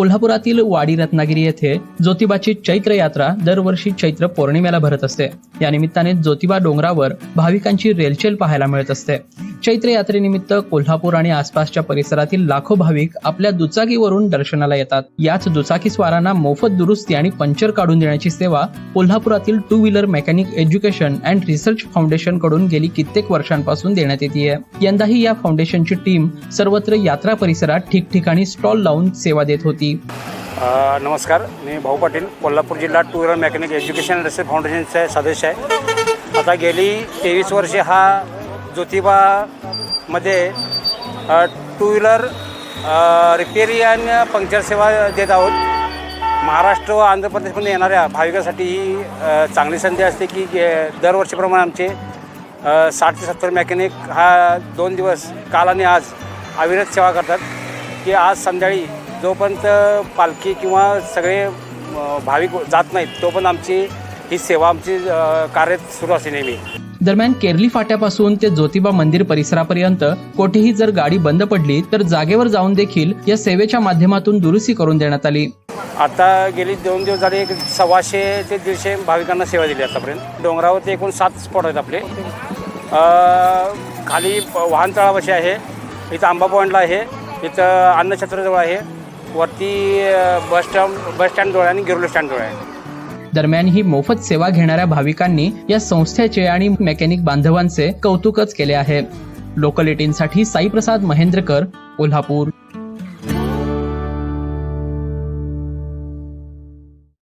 कोल्हापुरातील वाडी रत्नागिरी येथे ज्योतिबाची चैत्र यात्रा दरवर्षी चैत्र पौर्णिमेला भरत असते. या निमित्ताने ज्योतिबा डोंगरावर भाविकांची रेलचेल पाहायला मिळत असते. चैत्र यात्रेनिमित्त कोल्हापूर आणि आसपासच्या परिसरातील लाखो भाविक आपल्या दुचाकीवरून दर्शनाला येतात. याच दुचाकी स्वारांना मोफत दुरुस्ती आणि पंचर काढून देण्याची सेवा कोल्हापुरातील two wheeler mechanic education and research फाउंडेशनकडून गेली कित्येक वर्षांपासून देण्यात येते यंदाही या फाउंडेशनची टीम सर्वत्र यात्रा परिसरात ठिकठिकाणी स्टॉल लावून सेवा देत होती. नमस्कार. मी भाऊ पाटील कोल्हापूर जिल्हा two wheeler mechanic education research फाउंडेशनचे सदस्य आहे. आता गेली तेवीस वर्षे हा ज्योतिबा मध्ये टू व्हीलर रिपेरी आणि पंक्चर सेवा देत आहोत. महाराष्ट्र व आंध्र प्रदेशमधून येणाऱ्या भाविकांसाठी ही चांगली संधी असते की दरवर्षीप्रमाणे आमचे साठ ते सत्तर मेकॅनिक हा दोन दिवस काल आणि आज अविरत सेवा करतात. की आज संध्याकाळी जोपर्यंत पालखी किंवा सगळे भाविक जात नाहीत तोपर्यंत आमची ही सेवा आमची कार्य सुरू असते नेहमी. दरम्यान केरली फाट्यापासून ते ज्योतिबा मंदिर परिसरापर्यंत कोठेही जर गाडी बंद पडली तर जागेवर जाऊन देखील या सेवेच्या माध्यमातून दुरुस्ती करून देण्यात आली. आता गेली दोन दिवस झाले एक सव्वाशे ते दीडशे भाविकांना सेवा दिली आतापर्यंत. डोंगरावरती एकूण सात स्पॉट आहेत आपले. खाली प- वाहन तळापाशी आहे. इथं आंबा पॉईंटला आहे. इथं अन्नछत्रजवळ आहे. वरती बस स्टँड बस स्टँडजवळ आहे आणि गिरोली स्टँडजवळ आहे दरम्यान ही मोफत सेवा घेणाऱ्या भाविकांनी या संस्थेचे आणि मेकॅनिक बांधवांचे कौतुकच केले आहे. लोकल एटीनसाठी साईप्रसाद महेंद्रकर कोल्हापूर.